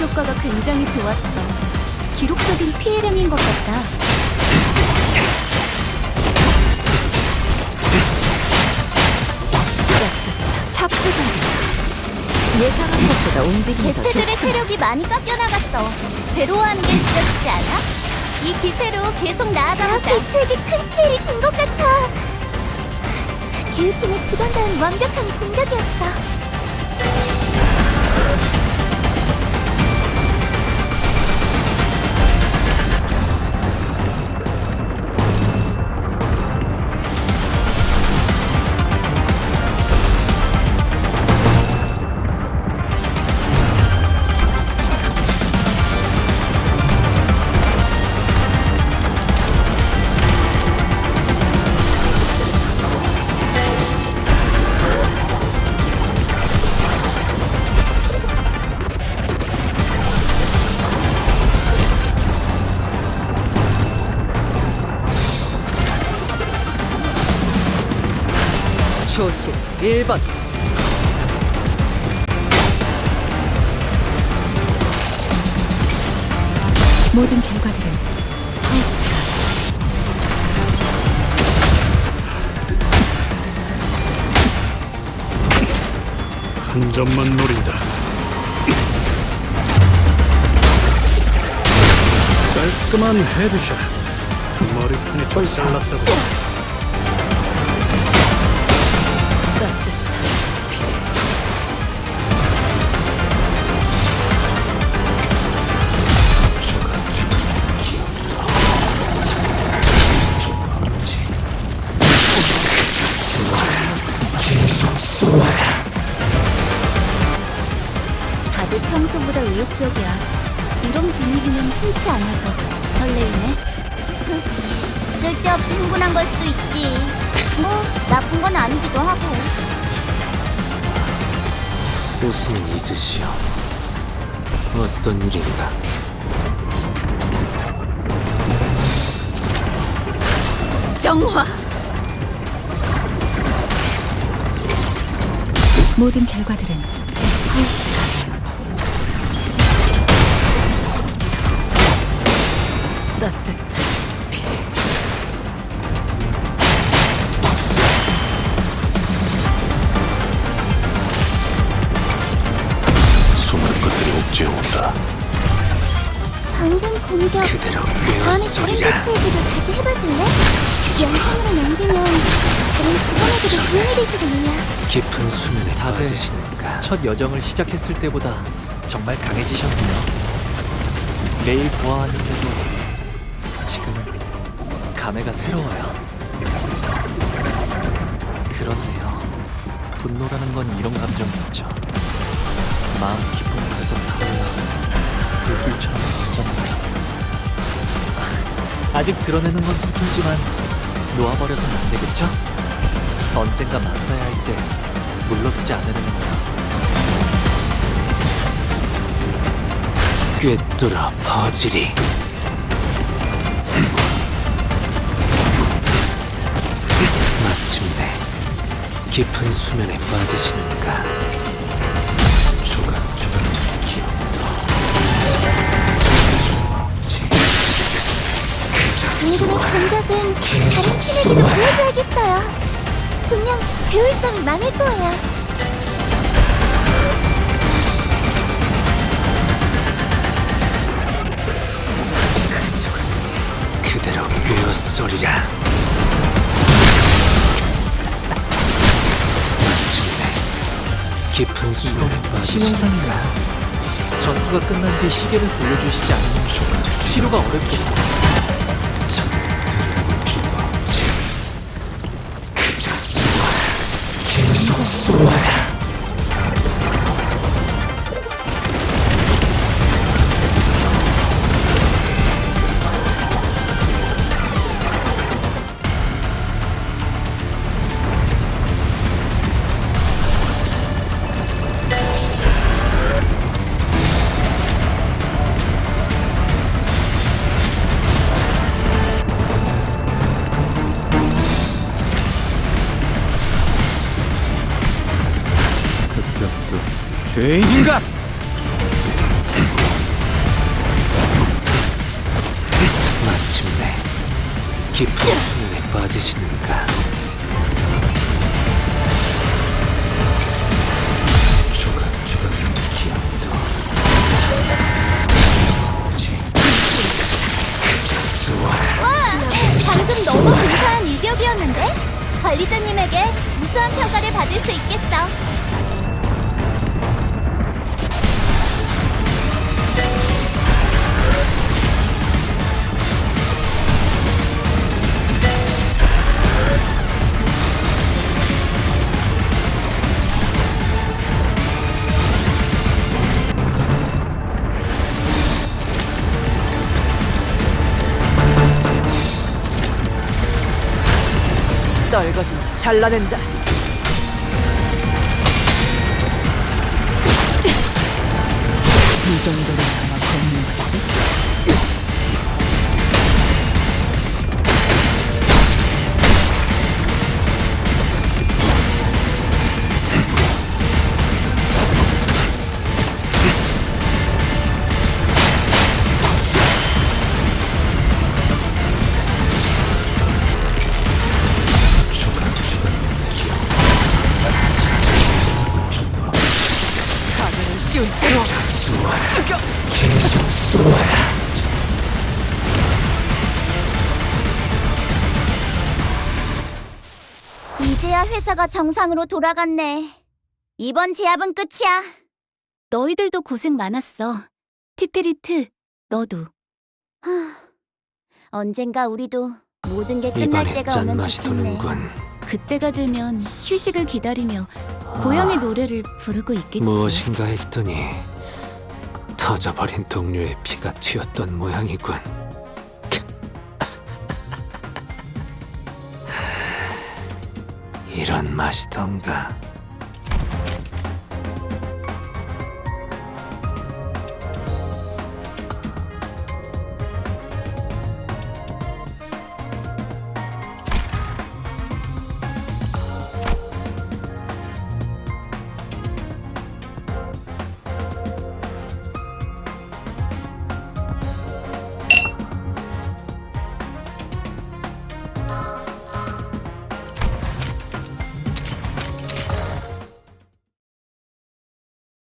효과가 굉장히 좋았어. 기록적인 피해량인 것 같다. 차프가 예상한 것보다 움직임이 더 개체들의 체력이 많이 깎여나갔어. 괴로워하는 게 느껴지지 않아? 이 기세로 계속 나아가보자. 개체에게 큰 피해를 준 것 같아. 기후팀의 직원다운 완벽한 공격이었어. 초식 1번 모든 결과들은 한 점만 노린다. 깔끔한 헤드샷. 머리끈이 잘 잘랐다고. 흔치 않아서 설레이네. 쓸데없이 흥분한 걸 수도 있지. 뭐 나쁜 건 아니기도 하고. 웃음은 잊으시오. 어떤 일인가? 정화 모든 결과들은 테스 따뜻한 피 숨을 것들이 옥죄온다. 방금 공격. 그대로 다음에 다른 꿰어소리라. 개체 얘기도 다시 해봐줄래? 영상으로 남기면 다른 직원에게도 도움이 될지도 몰라. 깊은 수면에 다들 빠지시는가? 첫 여정을 시작했을 때보다 정말 강해지셨네요. 매일 보아하는데도 지금은 감회가 새로워요. 그렇네요. 분노라는 건 이런 감정이었죠. 마음 깊은 곳에서 타올라 불길처럼 번져나가요. 아직 드러내는 건 서툴지만 놓아버려서는 안 되겠죠? 언젠가 맞서야 할 때 물러서지 않으려는구나. 꿰뚫어 퍼지리. 깊은 수면에 빠지시는가? 조각조각 방금의 공격은 다른 팀에게도 보여줘야겠어요. 분명 배울 점이 많을 거예요. 깊은 수면에 빠지시는가? 신용상인가요? 전투가 끝난 뒤 시계를 돌려주시지 않으면 치료가 어렵겠어. 그저 쏘아라. 계속 쏘아라. 죄인인가? 마침내 깊은 수면에 빠지시는가? 이격이었는데 어, 관리자님에게 우수한 평가를 받을 수 있겠어 떨거지면 잘라낸다. 이 걷는 그저 수월한 계속 쏘아라 이제야 회사가 정상으로 돌아갔네. 이번 제압은 끝이야. 너희들도 고생 많았어. 티페리트, 너도. 언젠가 우리도 모든 게 끝날 이번엔 때가 오면 짠맛이 좋겠네. 도는군 그때가 되면 휴식을 기다리며 고향의 노래를 부르고 있겠지. 무엇인가 했더니 터져버린 동료의 피가 튀었던 모양이군. 이런 맛이던가.